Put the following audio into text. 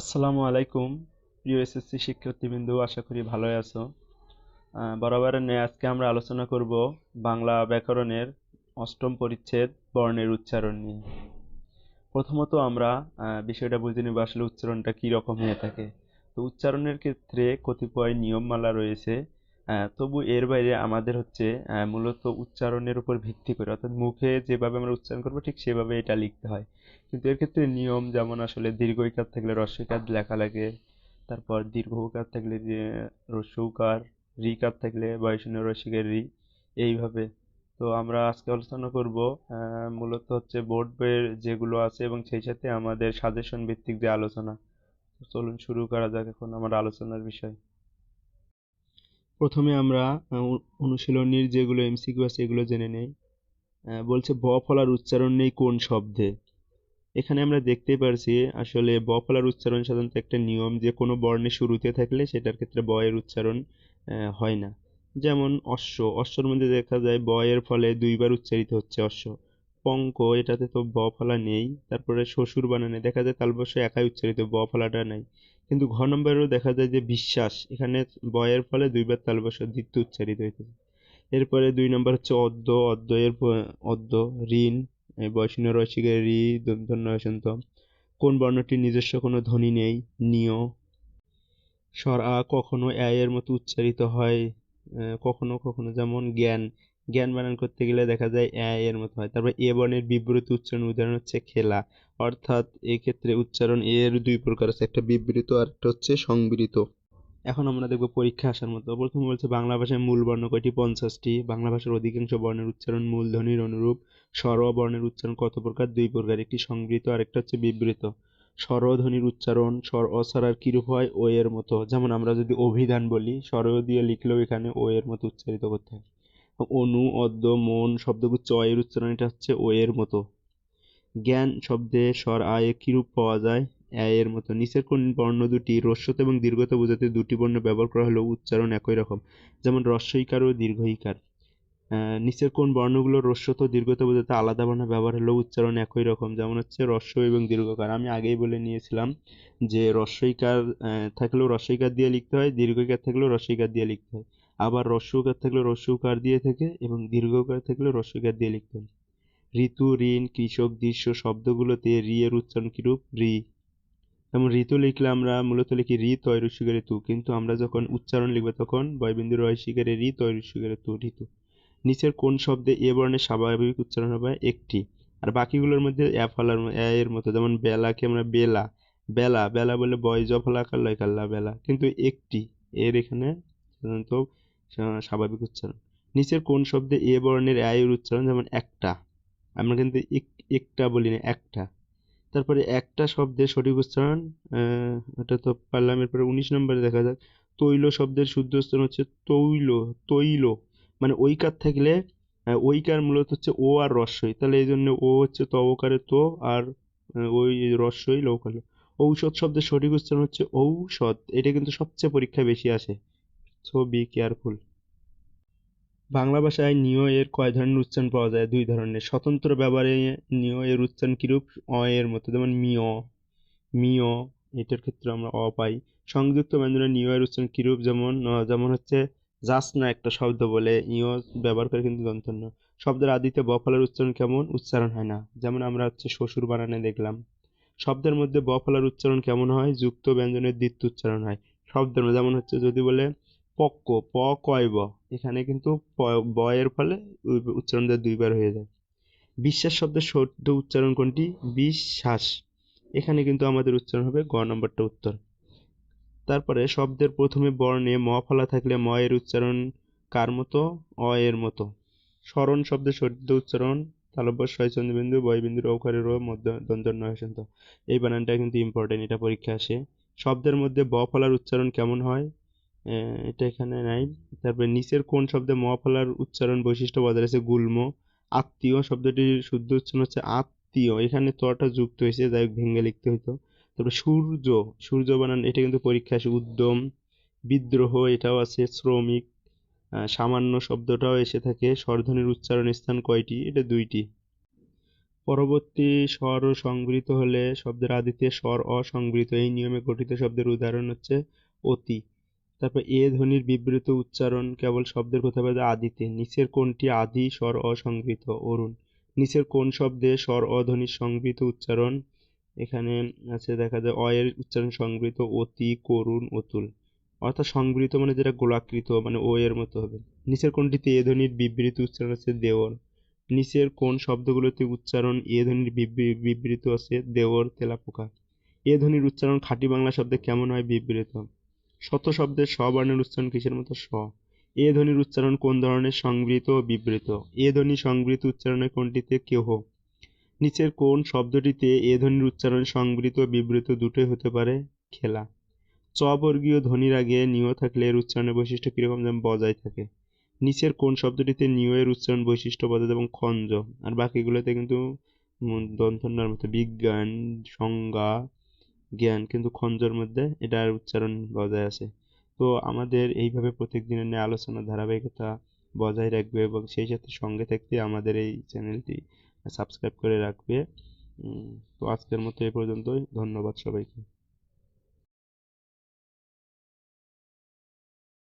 আসসালামু আলাইকুম প্রিয় এসএসসি শিক্ষার্থীবৃন্দ আশা করি ভালোই আছো। আহ, বরাবরের ন্যায় আজকে আমরা আলোচনা করব বাংলা ব্যাকরণের অষ্টম পরিচ্ছেদ বর্ণের উচ্চারণ নিয়ে। প্রথমত আমরা বিষয়টা বুঝে নেব আসলে উচ্চারণটা কী রকম হয়ে থাকে। তো উচ্চারণের ক্ষেত্রে কতিপয় নিয়মমালা রয়েছে তবু এর বাইরে আমাদের হচ্ছে মূলত উচ্চারণের উপর ভিত্তি করে, অর্থাৎ মুখে যেভাবে আমরা উচ্চারণ করব, ঠিক সেভাবে এটা লিখতে হয়। কিন্তু এর ক্ষেত্রে নিয়ম যেমন আসলে দীর্ঘ ইকার থাকলে হ্রস্বইকার লেখা লাগে, তারপর দীর্ঘ উকার থাকলে যে হ্রস্ব উকার রিকার থাকলে বয়সীন রসিকের রি, এইভাবে। তো আমরা আজকে আলোচনা করব মূলত হচ্ছে বোর্ড বইয়ের যেগুলো আছে এবং সেই সাথে আমাদের সাজেশন ভিত্তিক যে আলোচনা। চলুন শুরু করা যাক এখন আমার আলোচনার বিষয়। প্রথমে আমরা অনুশীলনীর যেগুলো এমসিকিউ আছে এগুলো জেনে নেই। বলছে ব ফলার উচ্চারণ নেই কোন শব্দে। এখানে আমরা দেখতেই পারছি আসলে ব ফলার উচ্চারণ সাধারণত একটা নিয়ম যে কোনো বর্ণের শুরুতে থাকলে সেটার ক্ষেত্রে ব এর উচ্চারণ হয় না। যেমন অশ্ব, অশ্বর মধ্যে দেখা যায় ব এর ফলে দুইবার উচ্চারিত হচ্ছে অশ্ব। পঙ্ক, এটাতে তো ব ফলা নেই। তারপরে শ্বশুর বানানে দেখা যায় তালবস্য একাই উচ্চারিত, ব ফলাটা নাই। কিন্তু ঘ নম্বরেও দেখা যায় যে বিশ্বাস, এখানে ব এর ফলে দুইবার তালবস্য দ্বিতীয় উচ্চারিত হইতেছে। এরপরে দুই নম্বর হচ্ছে অদ্য অদ্য এর অদ্য, ঋণ বয়সীন রসিকের রি দন্তন্য হসন্ত কোন বর্ণটির নিজস্ব কোনো ধ্বনি নেই? নিয়। স্বর আ কখনো অ্যা এর মতো উচ্চারিত হয় কখনো কখনো যেমন জ্ঞান জ্ঞান বানান করতে গেলে দেখা যায় অ্যা এর মতো হয়। তারপর এ বর্ণের বিবৃত উচ্চারণ উদাহরণ হচ্ছে খেলা। অর্থাৎ এক্ষেত্রে উচ্চারণ এর দুই প্রকার আছে, একটা বিবৃত আর একটা হচ্ছে সংবৃত। এখন আমরা দেখব পরীক্ষা আসার মতো। প্রথম বলছে বাংলা ভাষায় মূল বর্ণ কয়টি? পঞ্চাশটি। বাংলা ভাষার অধিকাংশ বর্ণের উচ্চারণ মূল ধ্বনির অনুরূপ। স্বর বর্ণের উচ্চারণ কত প্রকার? দুই প্রকার, একটি সংবৃত আর একটা হচ্ছে বিবৃত। স্বর ধ্বনির উচ্চারণ, স্বর অসারার কিরূপ হয়? ও এর মতো। যেমন আমরা যদি অভিধান বলি স্বর দিয়ে লিখলেও এখানে ও এর মতো উচ্চারিত করতে হয়। অনু অদ্য মন শব্দগুচ্ছ অ এর উচ্চারণ এটা হচ্ছে ও এর মতো। জ্ঞান শব্দে স্বর আয়ে কিরূপ পাওয়া যায়? অ্যা এর মতো। নিচের কোন বর্ণ দুটি হ্রস্বত এবং দীর্ঘতা বোঝাতে দুটি বর্ণ ব্যবহার করা হলেও উচ্চারণ একই রকম যেমন হ্রস্বইকার ও দীর্ঘইকার। নিচের কোন বর্ণগুলো হ্রস্বত ও দীর্ঘতা বোঝাতে আলাদা বর্ণ ব্যবহার হলেও উচ্চারণ একই রকম যেমন হচ্ছে হ্রস্ব এবং দীর্ঘকার। আমি আগেই বলে নিয়েছিলাম যে হ্রস্বইকার আহ, থাকলেও হ্রস্বইকার দিয়ে লিখতে হয় দীর্ঘইকার থাকলেও হ্রস্বইকার দিয়ে লিখতে হয়। আবার হ্রস্বকার থাকলেও হ্রস্বকার দিয়ে থাকে এবং দীর্ঘকার থাকলেও হ্রস্বইকার দিয়ে লিখতে ঋতু, ঋণ, কৃষক, দৃশ্য শব্দগুলোতে রি এর উচ্চারণ কিরূপ? রি। যেমন ঋতু লিখলে আমরা মূলত লিখি রি তয় ঋষিকের ঋতু, কিন্তু আমরা যখন উচ্চারণ লিখব তখন বয়বিন্দু রয় শিকারে রি তয় ঋষিকের ঋতু ঋতু। নিচের কোন শব্দে এ বর্ণের স্বাভাবিক উচ্চারণ হবে? একটি। আর বাকিগুলোর মধ্যে এ ফলার এ এর মতো, যেমন বেলাকে আমরা বেলা বেলা বেলা বলে বয়, জ, ফলা কাল্লা কাল্লা, বেলা। কিন্তু একটি, এর এখানে সাধারণত স্বাভাবিক উচ্চারণ। নিচের কোন শব্দে এ বর্ণের এর উচ্চারণ? যেমন একটা। আমরা কিন্তু এক- একটা বলি না, একটা। তারপরে একটা শব্দের সঠিক উচ্চারণ এটা তো পারলাম। এরপরে উনিশ নম্বরে দেখা যাক। তৈল শব্দের শুদ্ধ উচ্চারণ হচ্ছে তৈল তৈল। মানে ঐকার থাকলে ঐকার মূলত হচ্ছে ও আর রস্বই তাহলে এই জন্য ও হচ্ছে ত ওকারে তো আর ওই রস্বই লৌকাল ঔষধ শব্দের সঠিক উচ্চারণ হচ্ছে ঔষধ। এটা কিন্তু সবচেয়ে পরীক্ষায় বেশি আসে। সো বি কেয়ারফুল বাংলা ভাষায় নিয় এর কয় ধরনের উচ্চারণ পাওয়া যায়? দুই ধরনের। স্বতন্ত্র ব্যবহারে নিয় এর উচ্চারণ কিরূপ? অ এর মতো। যেমন মিয় মিয় এটার ক্ষেত্রে আমরা অ পাই। সংযুক্ত ব্যঞ্জনে নিয় এর উচ্চারণ কিরূপ? যেমন যেমন হচ্ছে যাস না একটা শব্দ বলে। ইয় ব্যবহার করে কিন্তু দন্তন্য শব্দের আদিতে ব ফলার উচ্চারণ কেমন? উচ্চারণ হয় না। যেমন আমরা হচ্ছে শ্বশুর বানানে দেখলাম। শব্দের মধ্যে ব ফলার উচ্চারণ কেমন হয়? যুক্ত ব্যঞ্জনের দ্বিতীয় উচ্চারণ হয়। শব্দের যেমন হচ্ছে যদি বলে পক্ক, প কয় ব? এখানে কিন্তু ব এর ফলে উচ্চারণটা দুইবার হয়ে যায়। বিশ্বাস শব্দের শুদ্ধ উচ্চারণ কোনটি? বিশ্বাস। এখানে কিন্তু আমাদের উচ্চারণ হবে গ নম্বরটা উত্তর। তারপরে শব্দের প্রথমে বর্ণে ম ফলা থাকলে ম এর উচ্চারণ কার মতো? অ এর মতো। স্মরণ শব্দের শুদ্ধ উচ্চারণ, তালব্য ছয় চন্দ্রবিন্দু বয়বিন্দুর ঔকারের ও মধ্য দন্তন্য হসন্ত এই বানানটা কিন্তু ইম্পর্টেন্ট এটা পরীক্ষা আসে। শব্দের মধ্যে ব ফলার উচ্চারণ কেমন হয়? এটা এখানে নাই। তারপরে নিচের কোন শব্দে ম ফলার উচ্চারণ বৈশিষ্ট্য বজায় আছে গুল্ম, আত্মীয়। শব্দটির শুদ্ধ উচ্চারণ হচ্ছে আত্মীয়। এখানে তটা যুক্ত হয়েছে, যাই হোক ভেঙে লিখতে হইতো। তারপরে সূর্য সূর্য বানান, এটা কিন্তু পরীক্ষা আসে। উদ্যম, বিদ্রোহ, এটাও আছে। শ্রমিক সামান্য শব্দটাও এসে থাকে। স্বরধ্বনির উচ্চারণ স্থান কয়টি? এটা দুইটি। পরবর্তী স্বর ও হলে শব্দের আদিতে স্বর অসংবৃত এই নিয়মে গঠিত শব্দের উদাহরণ হচ্ছে অতি। তারপর এ ধ্বনির বিবৃত উচ্চারণ কেবল শব্দের পাওয়া যায় আদিতে। নিচের কোনটি আদি, স্বর অসংবৃত অরুণ, নিচের কোন শব্দে স্বর অধ্বনির সংবৃত উচ্চারণ এখানে আছে দেখা যায় অ এর উচ্চারণ সংবৃত অতি, করুণ, অতুল। অর্থাৎ সংবৃত মানে যেটা গোলাকৃত মানে ও এর মতো হবে। নিচের কোনটিতে এ ধ্বনির বিবৃত উচ্চারণ আছে দেওর নিচের কোন শব্দগুলোতে উচ্চারণ এ ধ্বনির বিবৃ- বিবৃত আছে দেওর তেলাপোকা। এ ধ্বনির উচ্চারণ খাঁটি বাংলা শব্দে কেমন হয় বিবৃত? শত শব্দের স্ববর্ণের উচ্চারণ কিসের মতো? স এ ধ্বনির উচ্চারণ কোন ধরনের সংবৃত ও বিবৃত? এ ধ্বনি সংবৃত উচ্চারণের কোনটিতে কেহ? নিচের কোন শব্দটিতে এ ধ্বনির উচ্চারণ সংবৃত ও বিবৃত দুটোই হতে পারে? খেলা। চ বর্গীয় ধ্বনির আগে নিয় থাকলে এর উচ্চারণের বৈশিষ্ট্য কীরকম যেমন বজায় থাকে? নিচের কোন শব্দটিতে নিয় এর উচ্চারণ বৈশিষ্ট্য বজায় এবং খঞ্জ। আর বাকিগুলোতে কিন্তু দন্তন্যার মতো বিজ্ঞান, সংজ্ঞা জ্ঞান, কিন্তু খঞ্জর মধ্যে এটার উচ্চারণ বজায় আছে। তো আমাদের এইভাবে প্রত্যেক দিনের নিয়ে আলোচনা, ধারাবাহিকতা বজায় রাখবে এবং সেই সাথে সঙ্গে থাকতে আমাদের এই চ্যানেলটি সাবস্ক্রাইব করে রাখবে। তো আজকের মতো এ পর্যন্তই। ধন্যবাদ সবাইকে।